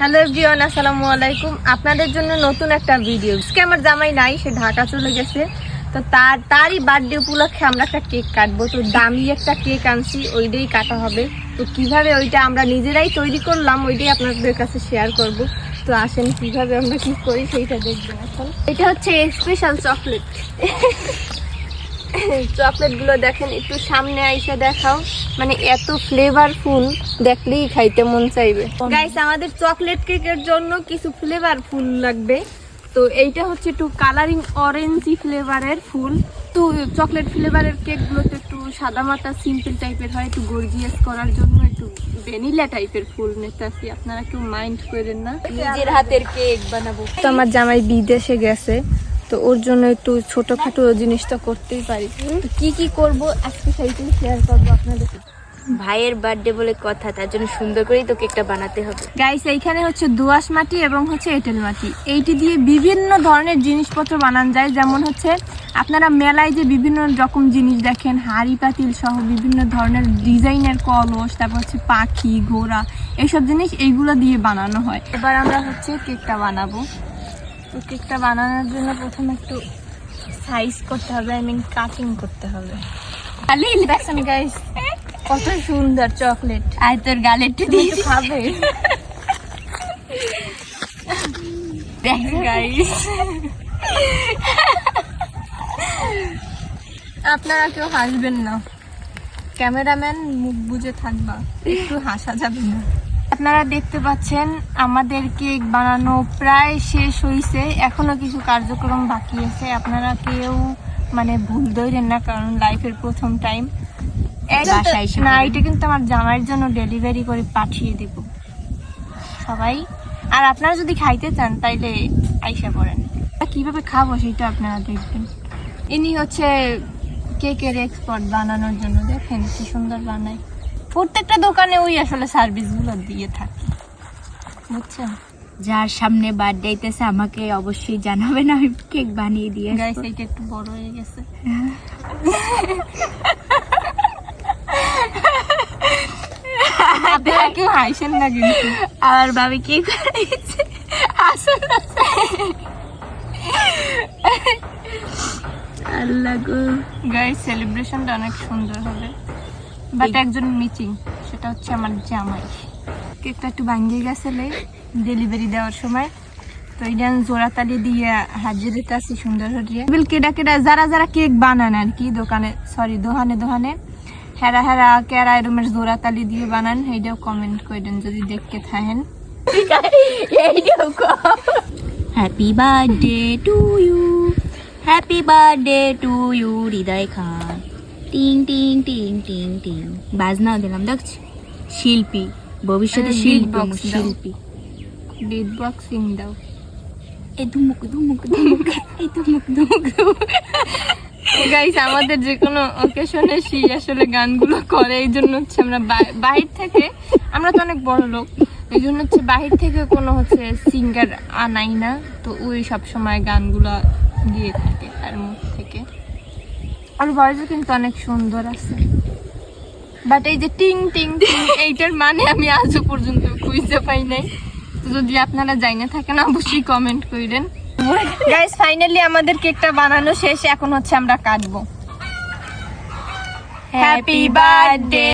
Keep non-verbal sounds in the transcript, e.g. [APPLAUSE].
Hello everyone, আসসালামু আলাইকুম। আপনাদের জন্য নতুন একটা ভিডিও। আজকে আমার জামাই নাই, সে ঢাকা চলে গেছে। তো তার, তারই বার্থডে উপলক্ষে আমরা একটা কেক কাটবো। তো দামি একটা কেক আনছি, ওইটাই কাটা হবে। তো কীভাবে ওইটা আমরা নিজেরাই তৈরি করলাম, ওইটাই আপনাদের কাছে শেয়ার করব। তো আসেন, কীভাবে আমরা কি করি সেইটা দেখবেন এখন। এটা হচ্ছে স্পেশাল চকলেট চকলেটগুলো দেখেন, একটু সামনে আইসা দেখাও। মানে এত ফ্লেভারফুল দেখলেই খাইতে মন চাইবে। গাইস আমাদের চকলেট কেকের জন্য কিছু ফ্লেভারফুল লাগবে। তো এইটা হচ্ছে একটু কালারিং অরেঞ্জি ফ্লেভারের ফুল। তো চকলেট ফ্লেভারের কেকগুলোতে একটু সাদা মাটা সিম্পল টাইপের হয়, একটু গর্জিয়াস করার জন্য একটু ভ্যানিলা টাইপের ফুল নিতেছি আপনারা কেউ মাইন্ড করেন না। নিজের হাতের কেক বানাবো। তো আমার জামাই বিদেশে গেছে। তো ওর জন্য একটু ছোটখাটো জিনিসটা করতেই পারি। কি কি করব আজকে সেইটাই শেয়ার করব আপনাদের ভাইয়ের বার্থডে বলে কথা তার জন্য সুন্দর করেই তো কেকটা বানাতে হবে। গাইস এইখানে হচ্ছে দোআঁশ মাটি এবং হচ্ছে এঁটেল মাটি। এইটি দিয়ে বিভিন্ন ধরনের জিনিসপত্র বানানো যায় যেমন হচ্ছে আপনারা মেলায় যে বিভিন্ন রকম জিনিস দেখেন হাড়ি পাতিল সহ বিভিন্ন ধরনের ডিজাইনের কলস তারপর হচ্ছে পাখি ঘোড়া এইসব জিনিস এইগুলো দিয়ে বানানো হয়। এবার আমরা হচ্ছে কেকটা বানাবো। তো কেকটা বানানোর জন্য প্রথমে একটু সাইজ করতে হবে আই মিন কাটিং করতে হবে। দেখছেন গাইস কত সুন্দর চকলেট আর তোর গালে একটু তুমি খাবে। গাইস আপনারা কেউ হাসবেন না। ক্যামেরাম্যান মুখ বুজে থাকবা। একটু হাসা যাবে না। আপনারা দেখতে পাচ্ছেন আমাদের কেক বানানো প্রায় শেষ হয়েছে এখনও কিছু কার্যক্রম বাকি আছে। আপনারা কেউ মানে ভুল ধরেন না কারণ লাইফের প্রথম টাইম না এটা কিন্তু আমার জামাইয়ের জন্য ডেলিভারি করে পাঠিয়ে দেব। সবাই। আর আপনারা যদি খাইতে চান তাইলে আইসা পড়েন। কীভাবে খাব সেটা আপনারা দেখবেন। ইনি হচ্ছে কেকের এক্সপার্ট বানানোর জন্য। দেখেন কি সুন্দর বানায়। প্রত্যেকটা দোকানে ওই আসলে সার্ভিসগুলো দিয়ে থাকে। বুঝছেন যার সামনে বার্থডে আইতেছে আমাকে অবশ্যই জানাবেন আমি কেক বানিয়ে দিয়ে গাইস। এইটা একটু বড় হয়ে গেছে। আপনারা কেউ হাসেন না কিন্তু। আর ভাবি কেক বানিয়েছে আসলে আল্লাহ গো। গাইস সেলিব্রেশনটা অনেক সুন্দর হবে। বাট একজন মিচিং সেটা হচ্ছে আমার জামাই। কেকটা একটু ভাঙ্গিয়ে গেছিলে ডেলিভারি দেওয়ার সময়। তো এটা জোড়াতালি দিয়ে হাজির আসি সুন্দর হরিয়ে বিল কেডা কেডা, যারা যারা কেক বানান আর কি দোকানে সরি দোকানে দোকানে, হেরা হেরা কেরা এরমের জোড়াতালি দিয়ে বানান, এইটাও কমেন্ট করেন যদি দেখতে থাকেন। Happy birthday to you happy birthday to you Hridoy Khan. টিং টিং টিং টিং টিং। বাজনাও দিলাম দেখছি শিল্পী ভবিষ্যতে হ্যাঁ, শিল্পী। শিল্পী। বিট বক্সিং দাও। এই ধুমুক ধুমুক ধুমুক এই ধুমুক ধুমুক গাইস আমাদের যে কোনো অকেশনে সেই আসলে গানগুলো করে এই জন্য হচ্ছে আমরা বাহির থেকে আমরা তো অনেক বড় লোক এই জন্য হচ্ছে বাহির থেকে কোনো হচ্ছে সিঙ্গার আনাই না। তো ওই সব সময় গানগুলো দিয়ে থাকে তার মুখ থেকে। আর ভয়েসও কিন্তু অনেক সুন্দর আছে। বাট এই যে টিং টিং টিং [LAUGHS] এইটার মানে আমি আজও পর্যন্ত খুঁজে পাই নাই। তো যদি আপনারা জাইনা থাকেন অবশ্যই কমেন্ট করেন গাইস ফাইনালি আমাদের কেকটা বানানো শেষ এখন হচ্ছে আমরা কাটবো। Happy birthday